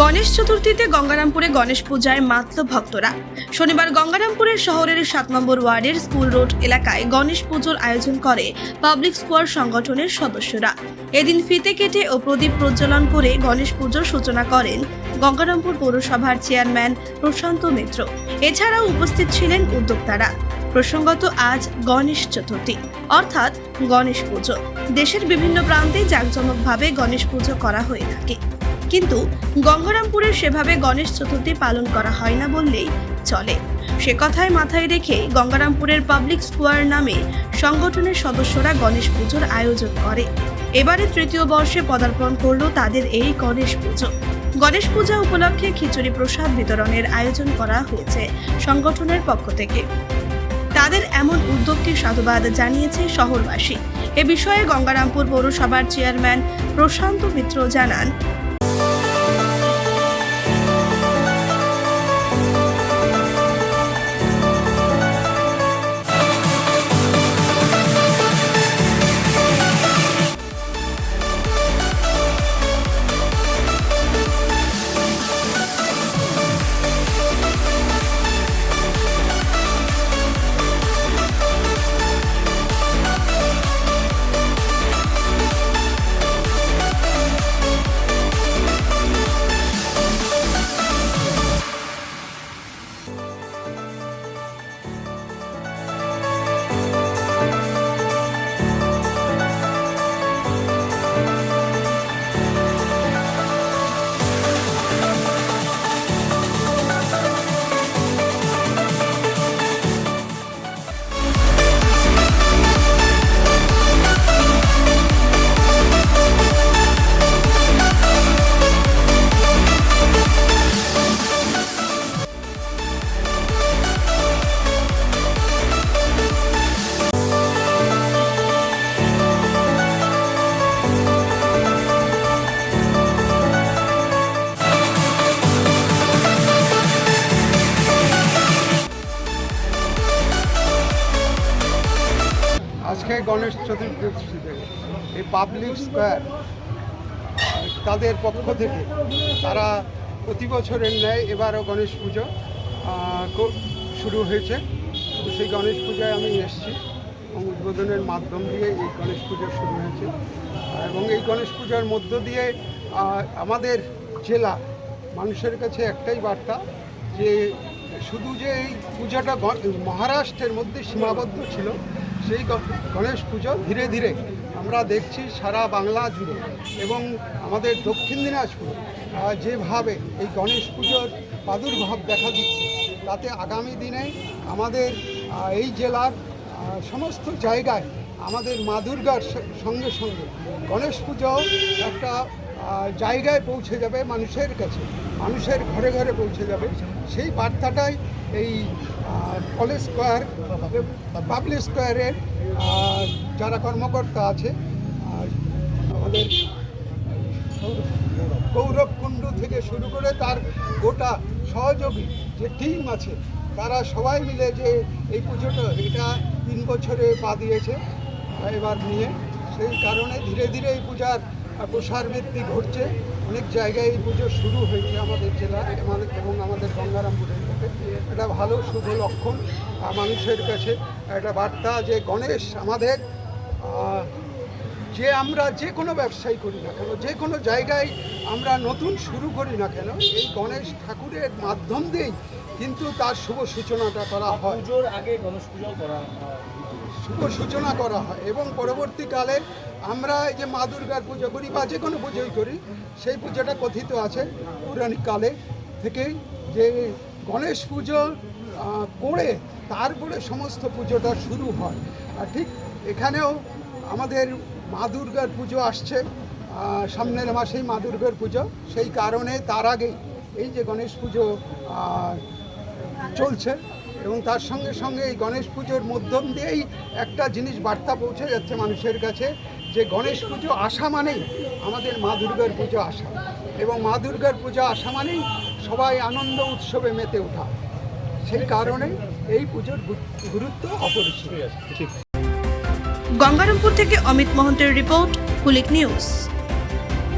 গণেশ চতুর্থীতে গঙ্গারামপুরে গণেশ পূজায় মাতল ভক্তরা। শনিবার গঙ্গারামপুরের শহরের সাত নম্বর ওয়ার্ডের স্কুল রোড এলাকায় গণেশ পুজোর আয়োজন করে পাবলিক স্কোয়ার সংগঠনের সদস্যরা। এদিন ফিতে কেটে ও প্রদীপ প্রজ্বলন করে গণেশ পুজোর সূচনা করেন গঙ্গারামপুর পৌরসভার চেয়ারম্যান প্রশান্ত মিত্র। এছাড়াও উপস্থিত ছিলেন উদ্যোক্তারা। প্রসঙ্গত আজ গণেশ চতুর্থী, অর্থাৎ গণেশ পুজো। দেশের বিভিন্ন প্রান্তে জাঁকজমকভাবে গণেশ পুজো করা হয়ে থাকে। কিন্তু গঙ্গারামপুরে সেভাবে গণেশ চতুর্থী পালন করা হয় না বললেই চলে। সে কথায় মাথায় রেখে গঙ্গারামপুরের পাবলিক স্কোয়ার নামে সংগঠনের সদস্যরা গণেশ পুজোর আয়োজন করে। এবারে তৃতীয় বর্ষে পদার্পণ করল তাদের এই গণেশ পুজো। গণেশ পূজা উপলক্ষে খিচুড়ি প্রসাদ বিতরণের আয়োজন করা হয়েছে সংগঠনের পক্ষ থেকে। তাদের এমন উদ্যোগকে সাধুবাদ জানিয়েছে শহরবাসী। এ বিষয়ে গঙ্গারামপুর পৌরসভার চেয়ারম্যান প্রশান্ত মিত্র জানান গণেশ চতুর্দশীতে এই পাবলিক স্কোয়ার তাদের পক্ষ থেকে তারা প্রতি বছরের ন্যায় এবারও গণেশ পুজো শুরু হয়েছে। সেই গণেশ পূজায় আমি এসেছি এবং উদ্বোধনের মাধ্যম দিয়ে এই গণেশ পুজো শুরু হয়েছে। এবং এই গণেশ পূজার মধ্য দিয়ে আমাদের জেলা মানুষের কাছে একটাই বার্তা যে শুধু যে এই পূজাটা মহারাষ্ট্রের মধ্যে সীমাবদ্ধ ছিল সেই গণেশ পুজো ধীরে ধীরে আমরা দেখছি সারা বাংলা জুড়ে এবং আমাদের দক্ষিণ দিনাজপুর যেভাবে এই গণেশ পুজোর প্রাদুর্ভাব দেখা দিচ্ছে, তাতে আগামী দিনে আমাদের এই জেলার সমস্ত জায়গায় আমাদের মা দুর্গার সঙ্গে সঙ্গে গণেশ পুজো একটা জায়গায় পৌঁছে যাবে মানুষের কাছে, মানুষের ঘরে ঘরে পৌঁছে যাবে। সেই বার্তাটাই এই কলেজ স্কোয়ার পাবলিক স্কোয়ারের যারা কর্মকর্তা আছে আমাদের গৌরব কুণ্ডু থেকে শুরু করে তার গোটা সহযোগী যে টিম আছে, তারা সবাই মিলে যে এই পুজোটা, এটা তিন বছরে পা দিয়েছে, এবার নিয়ে, সেই কারণে ধীরে ধীরে এই পূজার আহ, প্রসার বৃদ্ধি ঘটছে। অনেক জায়গায় এই পুজো শুরু হয়েছে আমাদের জেলায় আমাদের এবং আমাদের গঙ্গারামপুরের মধ্যে। এটা ভালো শুভ লক্ষণ। মানুষের কাছে একটা বার্তা যে গণেশ আমাদের যে আমরা যে কোনো ব্যবসায়ী করি না কেন যে কোনো জায়গায় আমরা নতুন শুরু করি না কেন এই গণেশ ঠাকুরের মাধ্যম দিয়েই কিন্তু তার শুভ সূচনাটা করা হয়। পুজোর আগে গণেশ পুজো করা। শুভ সূচনা করা হয় এবং পরবর্তীকালে আমরা এই যে মা দুর্গার পুজো করি বা যে কোনো পুজোই করি, সেই পুজোটা কথিত আছে পৌরাণিক কালে থেকেই যে গণেশ পুজো করে তারপরে সমস্ত পুজোটা শুরু হয়। আর ঠিক এখানেও আমাদের মা দুর্গার পুজো আসছে সামনের মাসেই মা দুর্গার পুজো। সেই কারণে তার আগেই এই যে গণেশ পুজো চলছে। এবং তার সঙ্গে সঙ্গে এই গণেশ পুজোর মধ্যম দিয়েই একটা জিনিস বার্তা পৌঁছে যাচ্ছে মানুষের কাছে, যে গণেশ পুজো আসা মানেই আমাদের মা দুর্গার পুজো আসা। এবং মা দুর্গার পুজো আসা মানেই সবাই আনন্দ উৎসবে মেতে ওঠা। সেই কারণে এই পুজোর গুরুত্ব অপরিসীম। গঙ্গারামপুর থেকে অমিত মহন্তের রিপোর্ট, কুলিক নিউজ।